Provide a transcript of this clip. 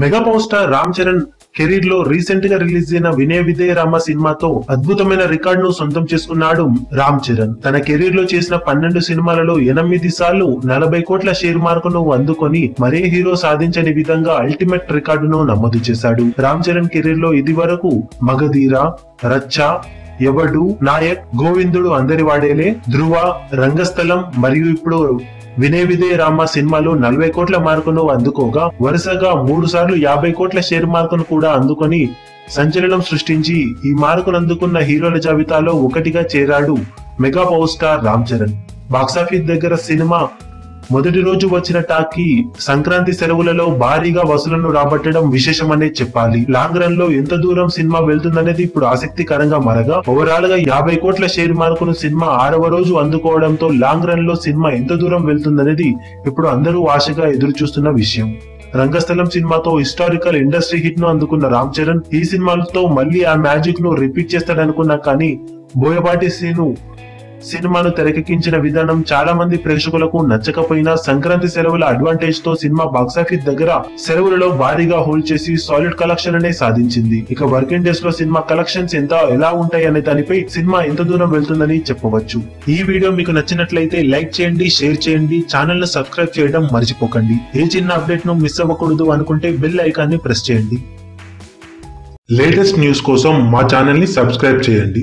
Mega power star Ram Charan కెరీర్లో రీసెంట్గా release అయిన వినయ విజయ రామ సినిమాతో అద్భుతమైన రికార్డ్ను సొంతం చేసుకున్నాడు రామ్ చరణ్. తన కెరీర్లో చేసిన పన్నెండు సినిమాలలో ఎనిమిది సార్లు నలభై కోట్ల షేర్ మార్కును అందుకొని మరే హీరో సాధించని విధంగా అల్టిమేట్ రికార్డును నమోదు చేశాడు. రామ్ చరణ్ కెరీర్లో ఇది వరకు మగధీర రచ్చ ఎవడు నాయక్ గోవిందుడు అందరి వాడేలే ధ్రువ రంగస్థలం మరియు ఇప్పుడు వినయ విదే రామ సినిమాలో నలభై కోట్ల మార్కును అందుకోగా వరుసగా మూడు సార్లు యాభై కోట్ల షేర్ మార్కును కూడా అందుకొని సంచలనం సృష్టించి ఈ మార్కును అందుకున్న హీరోల జాబితాలో ఒకటిగా చేరాడు mega power star Ram Charan. Box office దగ్గర సినిమా మొదటి రోజు వచ్చిన టాకీ సంక్రాంతి సెలవులలో భారీగా వసూలను రాబట్టడం విశేషమనే చెప్పాలి. లాంగ్ రన్లో ఎంత దూరం సినిమా వెళ్తుందనేది ఇప్పుడు ఆసక్తికరంగా మారగా ఓవరాల్గా యాభై కోట్ల షేర్ మార్కును సినిమా ఆరవ రోజు అందుకోవడంతో లాంగ్ రన్లో సినిమా ఎంత దూరం వెళ్తుందనేది ఇప్పుడు అందరూ ఆశగా ఎదురు చూస్తున్న విషయం. రంగస్థలం సినిమాతో హిస్టారికల్ ఇండస్ట్రీ హిట్ను అందుకున్న రామ్ చరణ్ ఈ సినిమాలతో మళ్ళీ ఆ మ్యాజిక్ను రిపీట్ చేస్తాడనుకున్నా కానీ బోయపాటి శ్రీను సినిమాను తెరకెక్కించిన విధానం చాలా మంది ప్రేక్షకులకు నచ్చకపోయినా సంక్రాంతి సెలవుల అడ్వాంటేజ్తో సినిమా బాక్సాఫీస్ దగ్గర సెలవులలో భారీగా హోల్డ్ చేసి సాలిడ్ కలెక్షన్ అనే సాధించింది. ఇక వర్కింగ్ డేస్లో సినిమా కలెక్షన్స్ ఎంత ఎలా ఉంటాయి అనే దానిపై సినిమా ఎంత దూరం వెళ్తుందని చెప్పవచ్చు. ఈ వీడియో మీకు నచ్చినట్లయితే లైక్ చేయండి షేర్ చేయండి ఛానల్ను సబ్స్క్రైబ్ చేయడం మర్చిపోకండి. ఏ చిన్న అప్డేట్ను మిస్ అవ్వకూడదు అనుకుంటే బెల్ ఐకాన్ని ప్రెస్ చేయండి. లేటెస్ట్ న్యూస్ కోసం మా ఛానల్ని సబ్స్క్రైబ్ చేయండి.